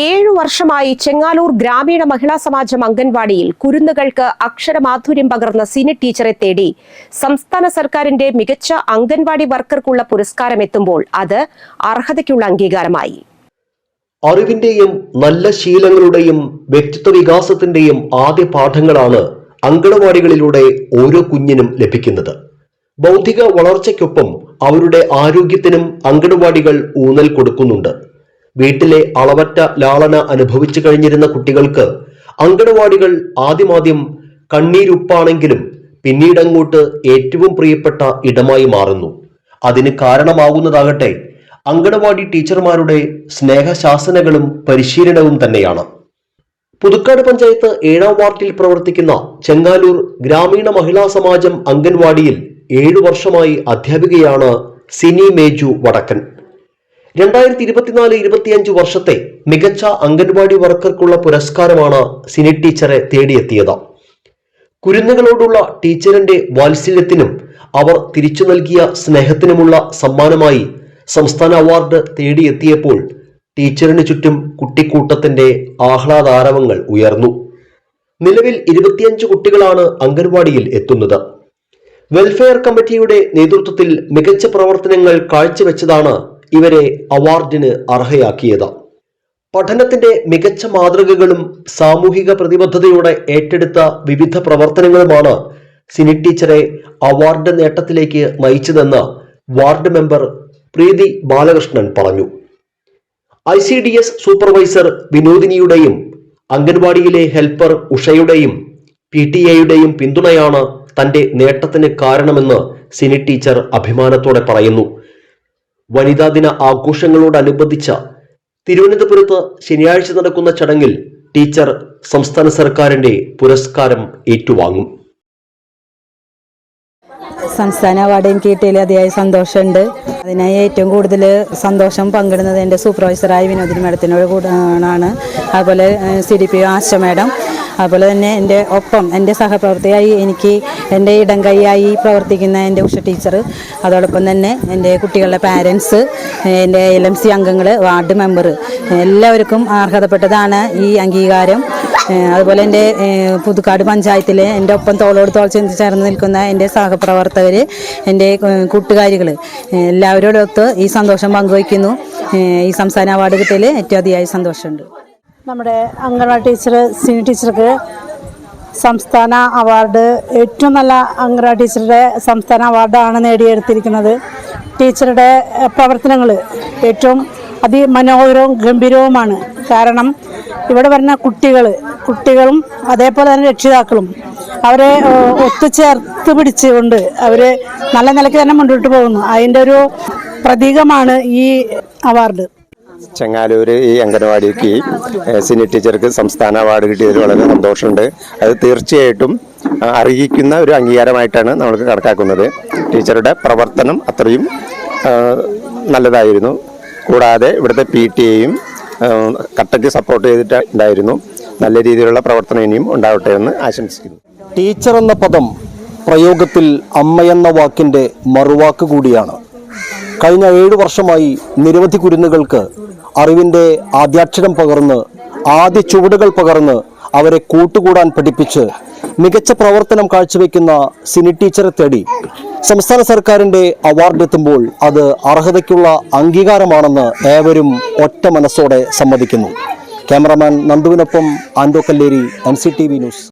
ഏഴു വർഷമായി ചെങ്ങാലൂർ ഗ്രാമീണ മഹിളാ സമാജം അംഗൻവാടിയിൽ കുരുന്നുകൾക്ക് അക്ഷരമാധുര്യം പകർന്ന സീനിയർ ടീച്ചറെ തേടി സംസ്ഥാന സർക്കാരിന്റെ മികച്ച അംഗൻവാടി വർക്കർക്കുള്ള പുരസ്കാരം എത്തുമ്പോൾ അത് അർഹതയ്ക്കുള്ള അംഗീകാരമായി. അറിവിന്റെയും നല്ല ശീലങ്ങളുടെയും വ്യക്തിത്വ വികാസത്തിന്റെയും ആദ്യ പാഠങ്ങളാണ് അങ്കണവാടികളിലൂടെ ഓരോ കുഞ്ഞിനും ലഭിക്കുന്നത്. ബൗദ്ധിക വളർച്ചയ്ക്കൊപ്പം അവരുടെ ആരോഗ്യത്തിനും അങ്കണവാടികൾ ഊന്നൽ കൊടുക്കുന്നുണ്ട്. വീട്ടിലെ അളവറ്റ ലാളന അനുഭവിച്ചു കഴിഞ്ഞിരുന്ന കുട്ടികൾക്ക് അങ്കണവാടികൾ ആദ്യമാദ്യം കണ്ണീരുപ്പാണെങ്കിലും പിന്നീടങ്ങോട്ട് ഏറ്റവും പ്രിയപ്പെട്ട ഇടമായി മാറുന്നു. അതിന് കാരണമാകുന്നതാകട്ടെ അങ്കണവാടി ടീച്ചർമാരുടെ സ്നേഹശാസനകളും പരിശീലനവും തന്നെയാണ്. പുതുക്കാട് പഞ്ചായത്ത് ഏഴാം വാർഡിൽ പ്രവർത്തിക്കുന്ന ചെങ്ങാലൂർ ഗ്രാമീണ മഹിളാ സമാജം അംഗൻവാടിയിൽ ഏഴു വർഷമായി അധ്യാപികയാണ് സിനി മേജു വടക്കൻ. രണ്ടായിരത്തി ഇരുപത്തിനാല് ഇരുപത്തിയഞ്ച് വർഷത്തെ മികച്ച അംഗൻവാടി വർക്കർക്കുള്ള പുരസ്കാരമാണ് സിനി ടീച്ചറെ തേടിയെത്തിയത്. കുരുന്നുകളോടുള്ള ടീച്ചറിന്റെ വാത്സല്യത്തിനും അവർ തിരിച്ചു നൽകിയ സ്നേഹത്തിനുമുള്ള സമ്മാനമായി സംസ്ഥാന അവാർഡ് തേടിയെത്തിയപ്പോൾ ടീച്ചറിന് ചുറ്റും കുട്ടിക്കൂട്ടത്തിന്റെ ആഹ്ലാദാരവങ്ങൾ ഉയർന്നു. നിലവിൽ ഇരുപത്തിയഞ്ച് കുട്ടികളാണ് അംഗൻവാടിയിൽ എത്തുന്നത്. വെൽഫെയർ കമ്മിറ്റിയുടെ നേതൃത്വത്തിൽ മികച്ച പ്രവർത്തനങ്ങൾ കാഴ്ചവെച്ചതാണ് ഇവരെ അവാർഡിന് അർഹയാക്കിയത്. പഠനത്തിന്റെ മികച്ച മാതൃകകളും സാമൂഹിക പ്രതിബദ്ധതയോടെ ഏറ്റെടുത്ത വിവിധ പ്രവർത്തനങ്ങളുമാണ് സിനി ടീച്ചറെ അവാർഡ് നേട്ടത്തിലേക്ക് നയിച്ചതെന്ന് വാർഡ് മെമ്പർ പ്രീതി ബാലകൃഷ്ണൻ പറഞ്ഞു. I C D S supervisor വിനോദിനിയുടെയും അംഗൻവാടിയിലെ ഹെൽപ്പർ ഉഷയുടെയും പി ടി എയുടെയും പിന്തുണയാണ് തന്റെ നേട്ടത്തിന് കാരണമെന്ന് സിനി ടീച്ചർ അഭിമാനത്തോടെ പറയുന്നു. വനിതാ ദിന ആഘോഷങ്ങളോടനുബന്ധിച്ച തിരുവനന്തപുരത്ത് ശനിയാഴ്ച നടക്കുന്ന ചടങ്ങിൽ ടീച്ചർ സംസ്ഥാന സർക്കാരിന്റെ പുരസ്കാരം ഏറ്റുവാങ്ങും. സംസ്ഥാന അവാർഡ് കിട്ടിയതിൽ അതിയായ സന്തോഷമുണ്ട്. അതിനായി ഏറ്റവും കൂടുതൽ സന്തോഷം പങ്കിടുന്നത് എന്റെ സൂപ്പർവൈസറായ വിനോദിനി മാഡത്തിനോട് കൂടാണ് അതുപോലെ C D P Asha madam അതുപോലെ തന്നെ എന്റെ ഒപ്പം എന്റെ സഹപ്രവർത്തിയായി എനിക്ക് എന്റെ ഇടം കൈയായി പ്രവർത്തിക്കുന്ന എന്റെ ഉഷ ടീച്ചർ അതോടൊപ്പം തന്നെ എന്റെ കുട്ടികളുടെ പാരൻസ് എന്റെ എൽ എം സി അംഗങ്ങൾ വാർഡ് മെമ്പർ എല്ലാവർക്കും അർഹതപ്പെട്ടതാണ് ഈ അംഗീകാരം. അതുപോലെ എന്റെ പുതുക്കാട് പഞ്ചായത്തിലെ എന്റെ ഒപ്പം തോളോട് തോൾ ചെന്ന് ചേർന്ന് നിൽക്കുന്ന എന്റെ സഹപ്രവർത്തകർ എന്റെ കൂട്ടുകാരികൾ എല്ലാവരോടൊത്ത് ഈ സന്തോഷം പങ്കുവയ്ക്കുന്നു. ഈ സംസ്ഥാന അവാർഡ് കിട്ടിയതിൽ ഏറ്റവും അതിയായ സന്തോഷമുണ്ട്. നമ്മുടെ അംഗൻവാടി ടീച്ചർ സീനിയർ ടീച്ചർക്ക് സംസ്ഥാന അവാർഡ് ഏറ്റവും നല്ല അംഗൻവാടി ടീച്ചറുടെ സംസ്ഥാന അവാർഡാണ് നേടിയെടുത്തിരിക്കുന്നത്. ടീച്ചറുടെ പ്രവർത്തനങ്ങൾ ഏറ്റവും അതിമനോഹരവും ഗംഭീരവുമാണ്. കാരണം ഇവിടെ വരുന്ന കുട്ടികൾ കുട്ടികളും അതേപോലെ തന്നെ രക്ഷിതാക്കളും അവരെ ഒത്തുചേർത്ത് പിടിച്ചുകൊണ്ട് അവർ നല്ല നിലയ്ക്ക് തന്നെ മുന്നോട്ട് പോകുന്നു. അതിന്റെ ഒരു പ്രതീകമാണ് ഈ അവാർഡ്. ചെങ്ങാലൂര് ഈ അംഗനവാടിക്ക് സിനി ടീച്ചർക്ക് സംസ്ഥാന അവാർഡ് കിട്ടിയതിൽ വളരെ സന്തോഷമുണ്ട്. അത് തീർച്ചയായിട്ടും അറിയിക്കുന്ന ഒരു അംഗീകാരമായിട്ടാണ് നമ്മൾക്ക് കണക്കാക്കുന്നത്. ടീച്ചറുടെ പ്രവർത്തനം അത്രയും നല്ലതായിരുന്നു. കൂടാതെ ഇവിടുത്തെ പി ടി എയും കട്ടയ്ക്ക് സപ്പോർട്ട് ചെയ്തിട്ട് ഉണ്ടായിരുന്നു. നല്ല രീതിയിലുള്ള പ്രവർത്തനം ഇനിയും ഉണ്ടാവട്ടെ എന്ന് ആശംസിക്കുന്നു. ടീച്ചർ എന്ന പദം പ്രയോഗത്തിൽ അമ്മയെന്ന വാക്കിന്റെ മറുവാക്ക് കൂടിയാണ്. കഴിഞ്ഞ ഏഴു വർഷമായി നിരവധി കുരുന്നുകൾക്ക് അറിവിന്റെ ആദ്യാക്ഷരം പകർന്ന് ആദ്യ ചുവടുകൾ പകർന്ന് അവരെ കൂട്ടുകൂടാൻ പഠിപ്പിച്ച് മികച്ച പ്രവർത്തനം കാഴ്ചവെക്കുന്ന സിനി ടീച്ചറെ തേടി സംസ്ഥാന സർക്കാരിന്റെ അവാർഡ് എത്തുമ്പോൾ അത് അർഹതയ്ക്കുള്ള അംഗീകാരമാണെന്ന് ഏവരും ഒറ്റ മനസ്സോടെ സമ്മതിക്കുന്നു. ക്യാമറമാൻ നന്ദുവിനൊപ്പം ആൻഡോ Kalleri N C T V news.